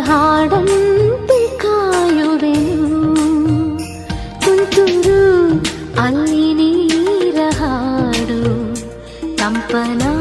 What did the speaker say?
ಹಾಡಂತೆ ಕಾಯುವೆನು ತುಂತುರು ಅಲ್ಲಿ ನೀರ ಹಾಡು ತಂಪನಾ